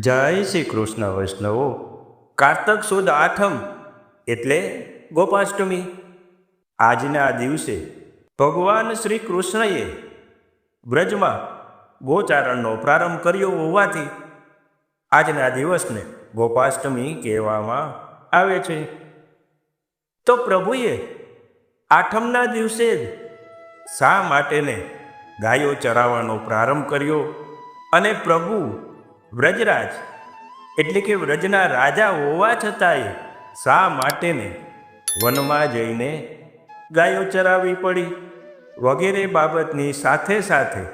જય શ્રી કૃષ્ણ વૈષ્ણવો. કારતક સુદ આઠમ એટલે ગોપાષ્ટમી. આજના દિવસે ભગવાન શ્રી કૃષ્ણએ વ્રજમાં ગોચારણનો પ્રારંભ કર્યો હોવાથી આજના દિવસને ગોપાષ્ટમી કહેવામાં આવે છે. તો પ્રભુએ આઠમના દિવસે જ શા માટેને ગાયો ચરાવવાનો પ્રારંભ કર્યો અને પ્રભુ વ્રજરાજ. એટલે કે વ્રજના રાજા હોવા છતાંય શા માટેને વનમાં જઈને ગાયો ચરાવવી પડી? વગેરે બાબતની સાથે સાથે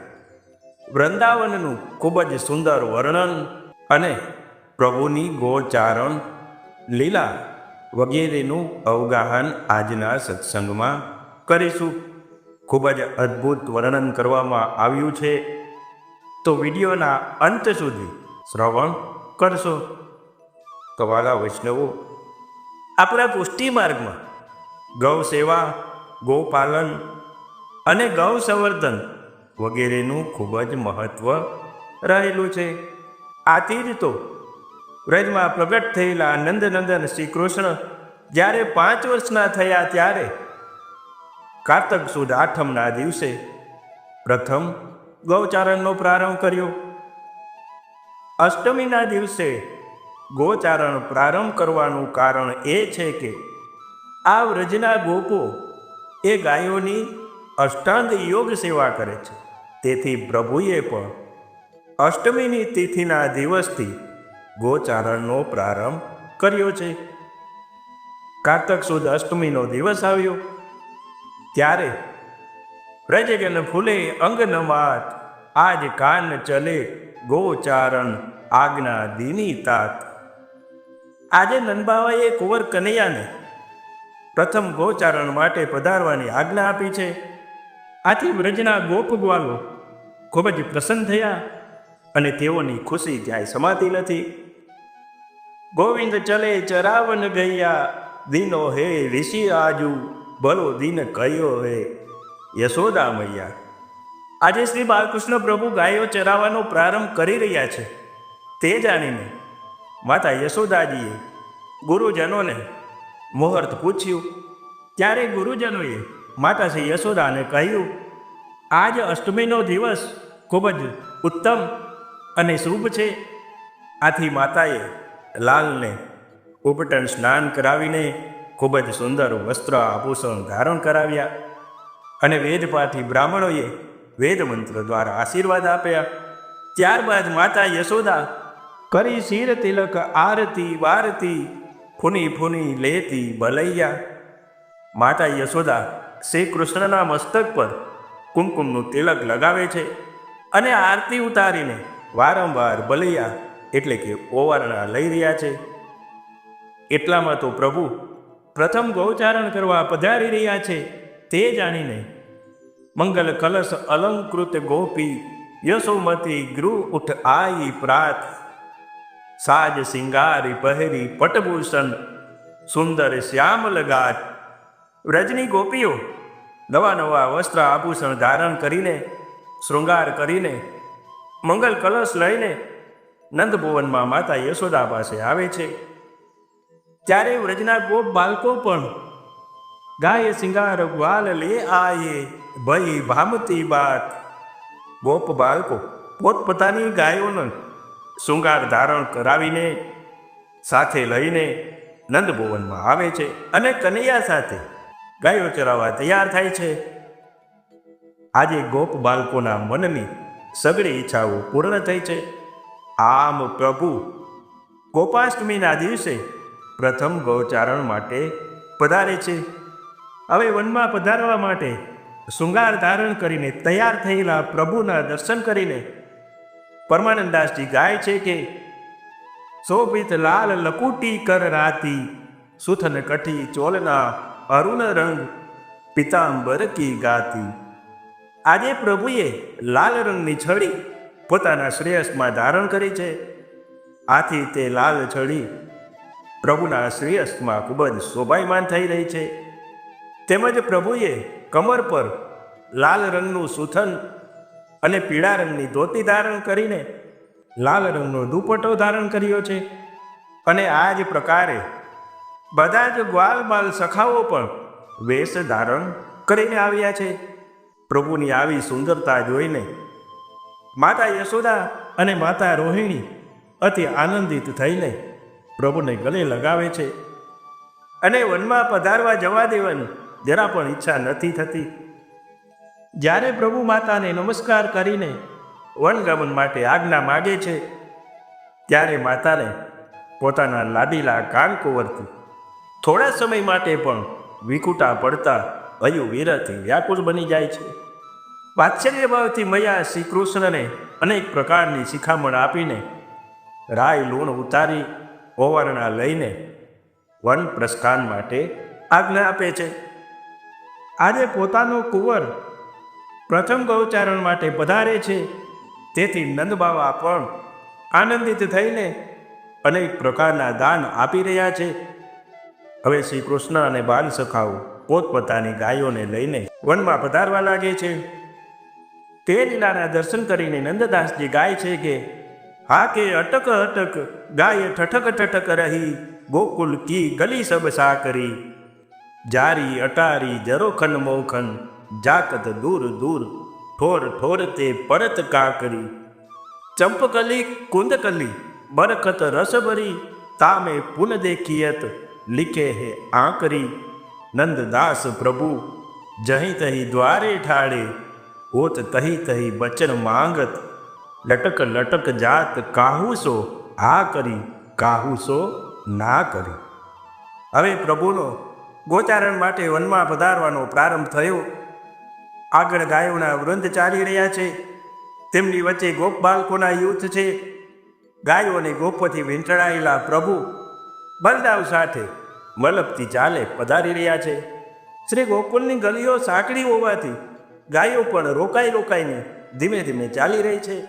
વૃંદાવનનું ખૂબ જ સુંદર વર્ણન અને પ્રભુની ગોચારણ, લીલા વગેરેનું અવગાહન આજના સત્સંગમાં કરીશું. ખૂબ જ અદ્ભુત વર્ણન કરવામાં આવ્યું છે. તો વિડીયોના અંત સુધી શ્રવણ કરશો. કવાલા વૈષ્ણવો, આપણા પુષ્ટિ માર્ગમાં ગૌ સેવા, ગૌપાલન અને ગૌ સંવર્ધન વગેરેનું ખૂબ જ મહત્વ રહેલું છે. આથી જ તો વ્રજમાં પ્રગટ થયેલા નંદનંદન શ્રી કૃષ્ણ જ્યારે પાંચ વર્ષના થયા ત્યારે કારતક સુદ આઠમના દિવસે પ્રથમ ગૌચારણનો પ્રારંભ કર્યો. અષ્ટમીના દિવસે ગોચારણ પ્રારંભ કરવાનું કારણ એ છે કે આ વ્રજના ગોપો એ ગાયોની અષ્ટાંગ યોગ સેવા કરે છે. તેથી પ્રભુએ પણ અષ્ટમીની તિથિના દિવસથી ગોચારણનો પ્રારંભ કર્યો છે. કારતક સુદ અષ્ટમીનો દિવસ આવ્યો. ત્યારે વ્રજગન ફૂલે અંગનમાત આજ કાન ચલે ગોચારણ આજ્ઞા દીની તાત. આજે નંદબાવાએ કુંવર કનૈયાને પ્રથમ ગોચારણ માટે પધારવાની આજ્ઞા આપી છે. આથી વ્રજના ગોપ ગ્વાલો ખૂબ જ પ્રસન્ન થયા અને તેઓની ખુશી ક્યાંય સમાતી નથી. ગોવિંદ ચલે ચરાવન ગૈયા, દીનો હે ઋષિ આજુ, ભલો દિન કયો હે, યશોદા મૈયા આજે શ્રી બાલકૃષ્ણ પ્રભુ ગાયો ચરાવવાનો પ્રારંભ કરી રહ્યા છે. તે જાણીને માતા યશોદાજીએ ગુરુજનોને મુહૂર્ત પૂછ્યું, ત્યારે ગુરુજનોએ માતા શ્રી યશોદાને કહ્યું, આજ અષ્ટમીનો દિવસ ખૂબ જ ઉત્તમ અને શુભ છે. આથી માતાએ લાલને ઉપટન સ્નાન કરાવીને ખૂબ જ સુંદર વસ્ત્ર આભૂષણ ધારણ કરાવ્યા અને વેદપાથી બ્રાહ્મણોએ વેદ મંત્ર દ્વારા આશીર્વાદ આપ્યા. ત્યારબાદ માતા યશોદા કરી શિર તિલક આરતી વારતી, ફૂની ફૂની લેતી બલૈયા. માતા યશોદા શ્રી કૃષ્ણના મસ્તક પર કુમકુમનું તિલક લગાવે છે અને આરતી ઉતારીને વારંવાર બલૈયા એટલે કે ઓવારણા લઈ રહ્યા છે. એટલામાં તો પ્રભુ પ્રથમ ગૌચારણ કરવા પધારી રહ્યા છે તે જાણીને મંગલ કલશ અલંકૃત ગોપી, યશોમતી ગૃહ ઉઠ આઈ પ્રાત. સાજ સિંગારી પહેરી પટભૂષણ, સુંદર શ્યામ લગાટ વ્રજની ગોપીઓ, નવા નવા વસ્ત્ર આભૂષણ ધારણ કરીને, શૃંગાર કરીને, મંગલ કલશ લઈને નંદભુવનમાં માતા યશોદા પાસે આવે છે. ત્યારે વ્રજના ગોપ બાળકો પણ ગાય સિંગાર ગ્વાલ લે આયે. ભઈ ભામતી બાત. ગોપ બાળકો પોતપોતાની ગાયોનો શૃંગાર ધારણ કરાવીને, સાથે લઈને નંદભુવનમાં આવે છે અને કનૈયા સાથે ગાયો ચરાવવા તૈયાર થાય છે. આજે ગોપ બાળકોના મનની સગળી ઈચ્છાઓ પૂર્ણ થઈ છે. આમ પ્રભુ, ગોપાષ્ટમીના દિવસે પ્રથમ ગૌચારણ માટે પધારે છે. હવે વનમાં પધારવા માટે શૃંગાર ધારણ કરીને તૈયાર થયેલા પ્રભુના દર્શન કરીને પરમાનંદાસજી ગાય છે કે, શોભિત લાલ લકુટી કર રાતી, સુથન કઠી ચોલના અરુણ રંગ પિતાંબર કી ગાતી. આજે પ્રભુએ લાલ રંગની છડી પોતાના શ્રેયસમાં ધારણ કરી છે. આથી તે લાલ છડી પ્રભુના શ્રેયસમાં ખૂબ જ શોભાયમાન થઈ રહી છે. તેમજ પ્રભુએ કમર પર લાલ રંગનું સુથન અને પીળા રંગની ધોતી ધારણ કરીને લાલ રંગનો દુપટ્ટો ધારણ કર્યો છે. અને આ જ પ્રકારે બધા જ ગ્વાલ બાલ સખાઓ પણ વેશ ધારણ કરીને આવ્યા છે. પ્રભુની આવી સુંદરતા જોઈને માતા યશોદા અને માતા રોહિણી અતિ આનંદિત થઈને પ્રભુને ગલે લગાવે છે. અને વનમાં પધારવા જવા દેવાની જરા પણ ઈચ્છા નથી થતી. જ્યારે પ્રભુ માતાને નમસ્કાર કરીને વનગમન માટે આજ્ઞા માગે છે, ત્યારે માતાને પોતાના લાડીલા કાનકુંવરથી થોડા સમય માટે પણ વિકુટા પડતા અયુ વીરથી વ્યાકુળ બની જાય છે. વાત્સલ્યભાવથી મૈયા શ્રી કૃષ્ણને અનેક પ્રકારની શિખામણ આપીને રાય લૂણ ઉતારી ઓવરણા લઈને વન પ્રસ્થાન માટે આજ્ઞા આપે છે. આજે પોતાનો કુંવર પ્રથમ ગૌચારણ માટે પધારે છે. તેથી નંદબાવા પણ આનંદિત થઈને અનેક પ્રકારના દાન આપી રહ્યા છે. હવે શ્રી કૃષ્ણ અને બાલ સખાઓ પોતપોતાની ગાયોને લઈને વનમાં પધારવા લાગે છે. તે લીલાના દર્શન કરીને નંદદાસજી ગાય છે કે, હા કે અટક અટક ગાય ઠઠક ઠઠક રહી, ગોકુલ કી ગલી સબ સા કરી જારી, અટારી, જરોખન, મોખન, જાકત, દૂર દૂર, ઠોર ઠોર તે પરત કાકરી. ચંપકલી, કુંદકલી બરકત રસભરી, તામે પુન દેખિયત લિખે હે આંકરી. નંદદાસ પ્રભુ, જહી તહી દ્વારે ઠાડે હોત તહી તહી બચન માંગત. લટક લટક જાત કાહુસો આ કરી કાહુસો ના કરી. હવે પ્રભુનો ગોચારણ માટે વનમાં પધારવાનો પ્રારંભ થયો. આગળ ગાયોના વૃંદ ચાલી રહ્યા છે. તેમની વચ્ચે ગોપ બાળકોના યુથ છે. ગાયો અને ગોપોથી વીંટળાયેલા પ્રભુ બલદાવ સાથે મલપથી ચાલે પધારી રહ્યા છે. શ્રી ગોકુલની ગલીઓ સાંકડી હોવાથી ગાયો પણ રોકાઈ રોકાઈને ધીમે ધીમે ચાલી રહી છે.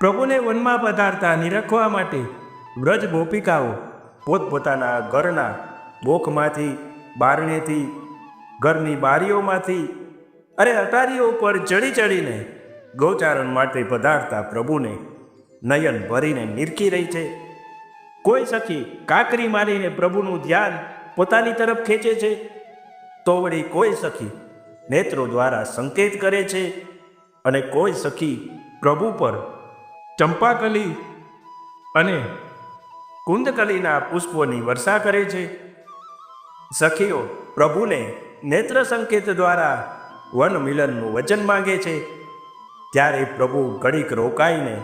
પ્રભુને વનમાં પધારતા નિરખવા માટે વ્રજ ગોપિકાઓ પોતપોતાના ઘરના બોખમાંથી બારણેથી ઘરની બારીઓમાંથી, અરે અટારીઓ પર ચડી ચડીને ગૌચારણ માટે પધારતા પ્રભુને નયન ભરીને નિરખી રહી છે. કોઈ સખી કાકરી મારીને પ્રભુનું ધ્યાન પોતાની તરફ ખેંચે છે? તો વળી કોઈ સખી નેત્રો દ્વારા સંકેત કરે છે? અને કોઈ સખી પ્રભુ પર ચંપાકલી અને કુંદકલીના પુષ્પોની વર્ષા કરે છે? સખીઓ, પ્રભુને નેત્ર સંકેત દ્વારા વન મિલનનું વચન માંગે છે. ત્યારે પ્રભુ ઘડીક રોકાઈને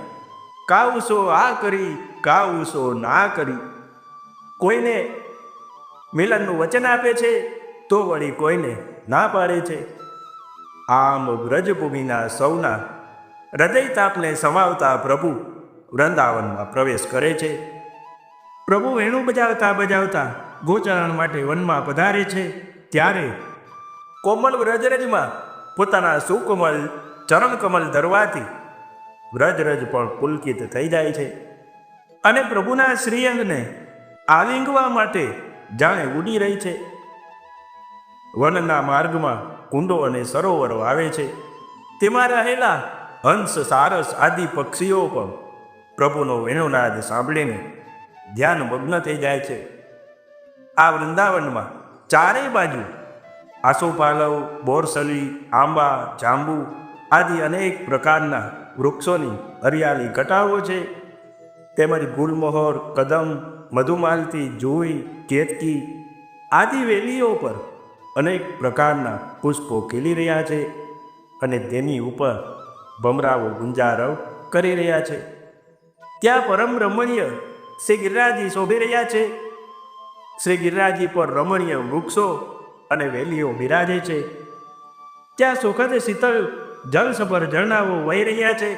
કાવસો આ કરી કાવસો ના કરી. કોઈને મિલનનું વચન આપે છે, તો વળી કોઈને ના પાડે છે. આમ વ્રજભૂમિના સૌના હૃદય તાપને સમાવતા પ્રભુ વૃંદાવનમાં પ્રવેશ કરે છે. પ્રભુ વેણું બજાવતા બજાવતા ગોચરણ માટે વનમાં પધારે છે, ત્યારે કોમલ વ્રજરજમાં પોતાના સુકોમલ, ચરણકમલ ધરવાથી વ્રજરજ પણ પુલકિત થઈ જાય છે. અને પ્રભુના શ્રીઅંગને આલિંગવા માટે જાણે ઉડી રહી છે. વનના માર્ગમાં કુંડો અને સરોવરો આવે છે. તેમાં રહેલા હંસ, સારસ આદિ પક્ષીઓ પણ પ્રભુનો વેણુનાદ સાંભળીને ધ્યાનમગ્ન થઈ જાય છે. આ વૃંદાવનમાં ચારેય બાજુ આસોપાલવ, બોરસલી, આંબા, જાંબુ આદિ અનેક પ્રકારના વૃક્ષોની હરિયાળી ઘટાવો છે. તેમજ ગુલમહોર, કદમ, મધુમાલતી, જુઈ, કેતકી આદિ વેલીઓ પર અનેક પ્રકારના પુષ્પો ખીલી રહ્યા છે અને તેની ઉપર ભમરાઓ ગુંજારવ કરી રહ્યા છે. ત્યાં પરમ રમણીય શ્રી ગિરિરાજી શોભી રહ્યા છે. શ્રી ગિરિરાજી પર રમણીય વૃક્ષો અને વેલીઓ બિરાજે છે. ત્યાં સુખદ શીતળ જલસભર ઝરણાઓ વહી રહ્યા છે.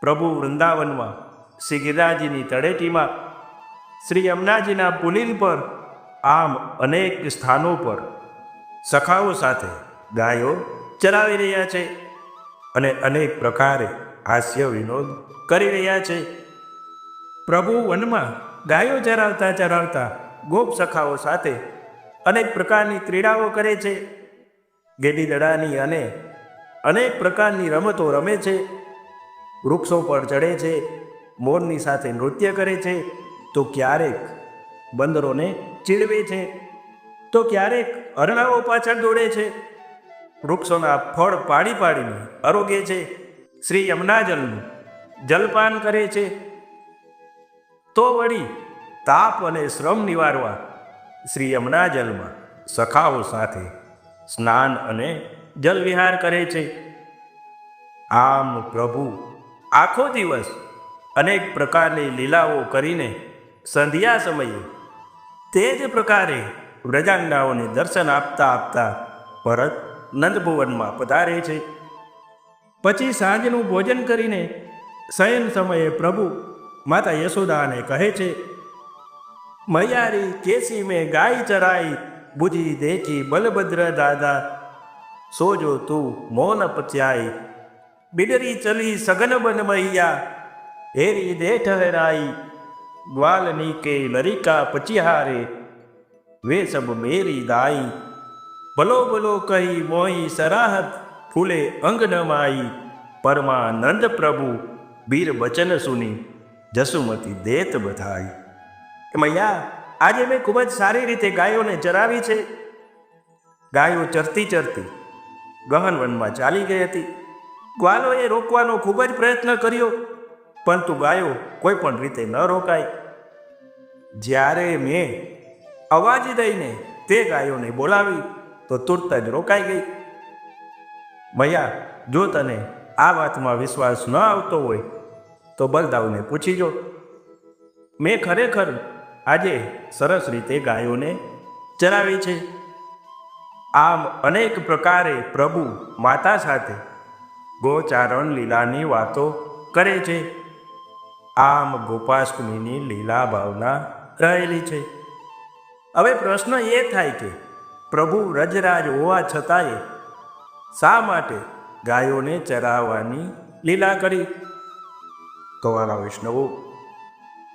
પ્રભુ વૃંદાવનમાં શ્રી ગિરિરાજીની તળેટીમાં શ્રી યમુનાજીના પુલીલ પર આમ અનેક સ્થાનો પર સખાઓ સાથે ગાયો ચરાવી રહ્યા છે અને અનેક પ્રકારે હાસ્ય વિનોદ કરી રહ્યા છે. પ્રભુ વનમાં ગાયો ચરાવતા ચરાવતા ગોપ સખાઓ સાથે અનેક પ્રકારની ક્રીડાઓ કરે છે. ગેડી દડાની અને અનેક પ્રકારની રમતો રમે છે. વૃક્ષો પર ચડે છે. મોરની સાથે નૃત્ય કરે છે. તો ક્યારેક બંદરોને ચીડવે છે. તો ક્યારેક અરણાઓ પાછળ દોડે છે. વૃક્ષોના ફળ પાડી પાડીને આરોગે છે. શ્રી યમુનાજલનું જલપાન કરે છે. તો વળી તાપ અને શ્રમ નિવારવા શ્રી યમુનાજલમાં સખાઓ સાથે સ્નાન અને જલવિહાર કરે છે. આમ પ્રભુ આખો દિવસ અનેક પ્રકારની લીલાઓ કરીને સંધ્યા સમયે તે જ પ્રકારે વ્રજાંગનાઓને દર્શન આપતા આપતા પરત નંદભુવનમાં પધારે છે. પછી સાંજનું ભોજન કરીને શયન સમયે પ્રભુ માતા યશોદાને કહે છે મૈયારી કેસી મેં ગાય ચરાઈ, બુજી દેખી બલભદ્ર દાદા. સોજો તું મૌન પચ્યાઈ બિડરી ચલી સગન બન મૈયા હેરી દે ઠહરાઈ ગ્વાલની કે લરિકા પચિહારે, વે સબ મેરી દાઈ. ભલો ભલો કહી મોહી સરાહત, ફૂલે અંગ ન માઈ. પરમાનંદ પ્રભુ, બીર બચન સુની, જસુમતી દેત બધાઈ. કે મૈયા, આજે મેં ખૂબ જ સારી રીતે ગાયોને ચરાવી છે. ગાયો ચરતી ચરતી ગહન વનમાં ચાલી ગઈ હતી. ગ્વાલોએ રોકવાનો ખૂબ જ પ્રયત્ન કર્યો, પરંતુ ગાયો કોઈ પણ રીતે ન રોકાય જ્યારે મેં અવાજ દઈને તે ગાયોને બોલાવી, તો તુરત જ રોકાઈ ગઈ. મૈયા, જો તને આ વાતમાં વિશ્વાસ ન આવતો હોય, તો બલદાવને પૂછી જો. મેં ખરેખર આજે સરસ રીતે ગાયોને ચરાવી છે. આમ અનેક પ્રકારે પ્રભુ માતા સાથે ગોચારણ લીલાની વાતો કરે છે. આમ ગોપાષ્ટમીની લીલા ભાવના રહેલી છે. હવે પ્રશ્ન એ થાય કે પ્રભુ રજરાજ હોવા છતાંય શા માટે ગાયોને ચરાવવાની લીલા કરી? તો વૈષ્ણવો,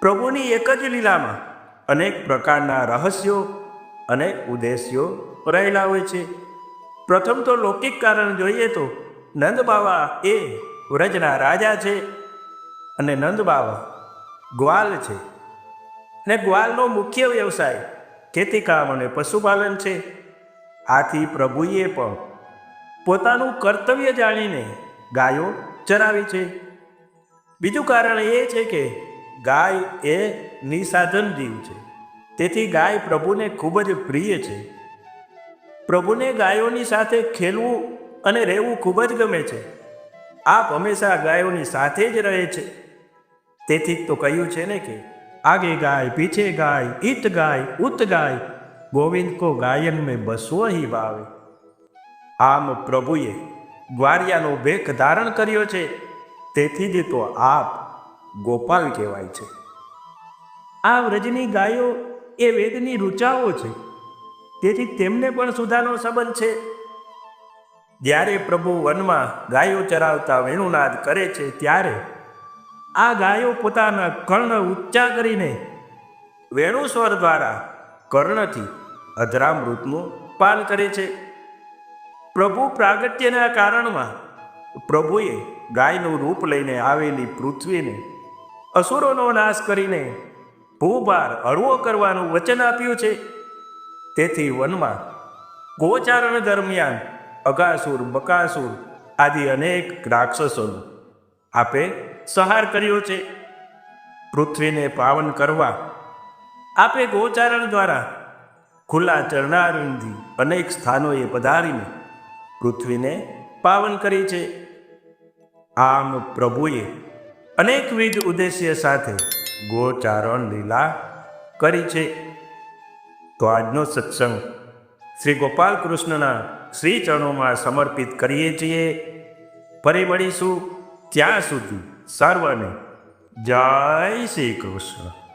પ્રભુની એક જ લીલામાં અનેક પ્રકારના રહસ્યો અને ઉદ્દેશ્યો રહેલા હોય છે. પ્રથમ તો લૌકિક કારણ જોઈએ તો નંદ બાવા એ વ્રજના રાજા છે અને નંદ બાવા ગ્વાલ છે. અને ગ્વાલનો મુખ્ય વ્યવસાય ખેતીકામ અને પશુપાલન છે. આથી પ્રભુએ પણ પોતાનું કર્તવ્ય જાણીને ગાયો ચરાવી છે. બીજું કારણ એ છે કે ગાય એ નિસાધન જીવ છે. તેથી ગાય પ્રભુને ખૂબ જ પ્રિય છે. પ્રભુને ગાયોની સાથે ખેલવું અને રહેવું ખૂબ જ ગમે છે. આપ હંમેશા ગાયોની સાથે જ રહે છે. તેથી તો કહ્યું છે ને કે, આગે ગાય, પીછે ગાય ઈત ગાય, ઉત ગાય, ગોવિંદ કો ગાયન મેં બસવો હી ભાવે આમ પ્રભુએ ગ્વારિયાનો ભેખ ધારણ કર્યો છે. તેથી જ તો આપ ગોપાલ કહેવાય છે. આ વ્રજની ગાયો એ વેદની રૂચાઓ છે. તેથી તેમને પણ સુધાનો સંબંધ છે. જ્યારે પ્રભુ વનમાં ગાયો ચરાવતા વેણુનાદ કરે છે ત્યારે આ ગાયો પોતાના કર્ણ ઉચ્ચા કરીને વેણુસ્વર દ્વારા કર્ણથી અધરામૃતનું પાન કરે છે. પ્રભુ પ્રાગટ્યના કારણમાં પ્રભુએ ગાયનું રૂપ લઈને આવેલી પૃથ્વીને અસુરોનો નાશ કરીને ભૂભાર હળવો કરવાનું વચન આપ્યું છે. તેથી વનમાં ગોચારણ દરમિયાન અગાસુર, બકાસુર આદિ અનેક રાક્ષસોનો આપે સહાર કર્યો છે. પૃથ્વીને પાવન કરવા આપે ગોચારણ દ્વારા ખુલ્લા ચરણારણથી અનેક સ્થાનોએ પધારીને પૃથ્વીને પાવન કરી છે. આમ પ્રભુએ અનેકવિધ ઉદ્દેશ્ય સાથે ગોચારણ લીલા કરી છે. તો આજનો સત્સંગ શ્રી ગોપાલ કૃષ્ણના શ્રી ચરણોમાં સમર્પિત કરીએ છીએ. ફરી મળીશું ત્યાં સુધી સર્વને જય શ્રી કૃષ્ણ.